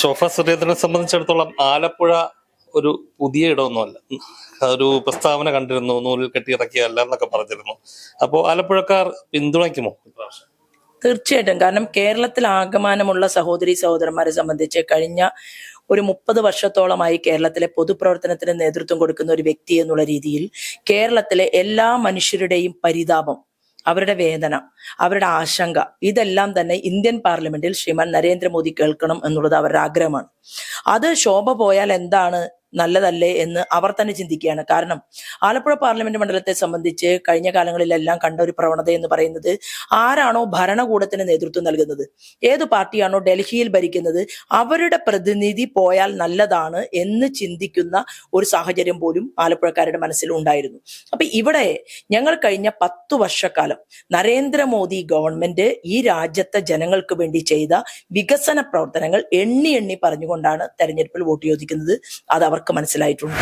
ശോഭ സുരേന്ദ്രനെ സംബന്ധിച്ചിടത്തോളം ആലപ്പുഴ ഒരു പുതിയ ഇടമൊന്നുമല്ല. ഒരു പ്രസ്താവന കണ്ടിരുന്നു നൂലിൽ കെട്ടിയിറക്കിയല്ല എന്നൊക്കെ പറഞ്ഞിരുന്നു. അപ്പോൾ ആലപ്പുഴക്കാർ പിന്തുണയ്ക്കുമോ തീർച്ചയായിട്ടും. കാരണം കേരളത്തിൽ ആഗമാനമുള്ള സഹോദരി സഹോദരന്മാരെ സംബന്ധിച്ച് കഴിഞ്ഞ ഒരു മുപ്പത് വർഷത്തോളമായി കേരളത്തിലെ പൊതുപ്രവർത്തനത്തിന് നേതൃത്വം കൊടുക്കുന്ന ഒരു വ്യക്തി എന്നുള്ള രീതിയിൽ കേരളത്തിലെ എല്ലാ മനുഷ്യരുടെയും പരിതാപം അവരുടെ വേദന അവരുടെ ആശങ്ക ഇതെല്ലാം തന്നെ ഇന്ത്യൻ പാർലമെന്റിൽ ശ്രീമാൻ നരേന്ദ്രമോദി കേൾക്കണം എന്നുള്ളത് അവരുടെ ആഗ്രഹമാണ്. അത് ശോഭ പോയാൽ എന്താണ്? നല്ലതല്ലേ എന്ന് അവർ തന്നെ ചിന്തിക്കുകയാണ്. കാരണം ആലപ്പുഴ പാർലമെന്റ് മണ്ഡലത്തെ സംബന്ധിച്ച് കഴിഞ്ഞ കാലങ്ങളിലെല്ലാം കണ്ട ഒരു പ്രവണത എന്ന് പറയുന്നത് ആരാണോ ഭരണകൂടത്തിന് നേതൃത്വം നൽകുന്നത്? ഏത് പാർട്ടിയാണോ ഡൽഹിയിൽ ഭരിക്കുന്നത്? അവരുടെ പ്രതിനിധി പോയാൽ നല്ലതാണ് എന്ന് ചിന്തിക്കുന്ന ഒരു സാഹചര്യം പോലും ആലപ്പുഴക്കാരുടെ മനസ്സിൽ ഉണ്ടായിരുന്നു. അപ്പൊ ഇവിടെ ഞങ്ങൾ കഴിഞ്ഞ പത്തു വർഷക്കാലം നരേന്ദ്രമോദി ഗവൺമെന്റ് ഈ രാജ്യത്തെ ജനങ്ങൾക്ക് വേണ്ടി ചെയ്ത വികസന പ്രവർത്തനങ്ങൾ എണ്ണി എണ്ണി പറഞ്ഞുകൊണ്ടാണ് തെരഞ്ഞെടുപ്പിൽ വോട്ട് ചോദിക്കുന്നത്. അത് അവർക്ക് മനസ്സിലായിട്ടുണ്ട്.